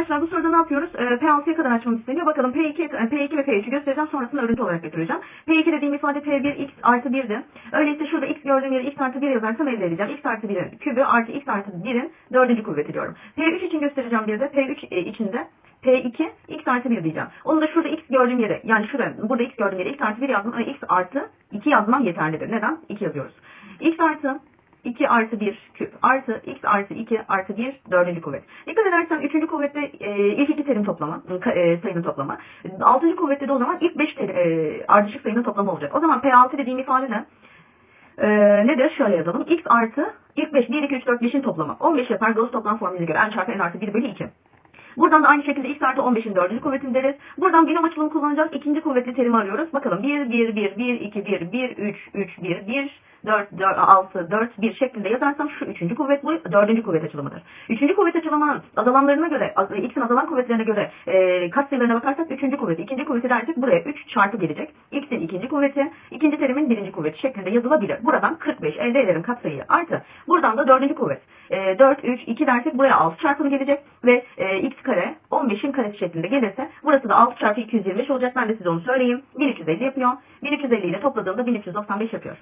Arkadaşlar bu soruda ne yapıyoruz? Ee, P6'ya kadar açmamız isteniyor. Bakalım P2, P2 ve P3'ü göstereceğim. Sonrasında örüntü olarak götüreceğim. P2 dediğim ifade P1 x artı 1'di. Öyleyse şurada x gördüğüm yere x artı 1 yazarsam elde edeceğim. x artı 1'in kübü artı x artı 1'in dördüncü kuvveti diyorum. P3 için göstereceğim bir de. P3 e, içinde P2 x artı 1 diyeceğim. Onu da şurada x gördüğüm yere yani şurada burada x gördüğüm yere x artı 1 yazdım. X artı 2 yazmam yeterlidir. Neden? 2 yazıyoruz. x artı 2 artı 1 küp artı x artı 2 artı 1 dördüncü kuvvet. Dikkat edersen üçüncü kuvvette e, ilk iki terim toplama, e, sayının toplama. Altıncı kuvvette de o zaman ilk beş terim, e, ardışık sayının toplamı olacak. O zaman P6 dediğim ifade ne? E, nedir? Şöyle yazalım. x artı ilk 5, 1, 2, 3, 4, 5'in toplamı. 15 yapar Gauss toplam formülüne göre. n çarpı n artı 1 bölü 2. Buradan da aynı şekilde x artı 15'in dördüncü kuvvetini deriz. Buradan binom açılımı kullanacağız. İkinci kuvvetli terimi arıyoruz. Bakalım 1, 1, 1, 1, 2, 1, 1, 3, 3, 1, 1, 4, 4, 6, 4, 1 şeklinde yazarsam şu üçüncü kuvvet bu dördüncü kuvvet açılımıdır. Üçüncü kuvvet açılımının azalanlarına göre, x'in azalan kuvvetlerine göre e, katsayılarına bakarsak üçüncü kuvveti, ikinci kuvveti dersek buraya 3 çarpı gelecek. x'in ikinci kuvveti, ikinci terimin birinci kuvveti şeklinde yazılabilir. Buradan 45 elde ederim katsayıyı artı. Buradan da dördüncü kuvvet. E, 4, 3, 2 dersek buraya 6 çarpımı gelecek ve e, x kare 15'in karesi şeklinde gelirse burası da 6 çarpı 225 olacak. Ben de size onu söyleyeyim. 1350 yapıyor. 1350 ile topladığımda 1395 yapıyor.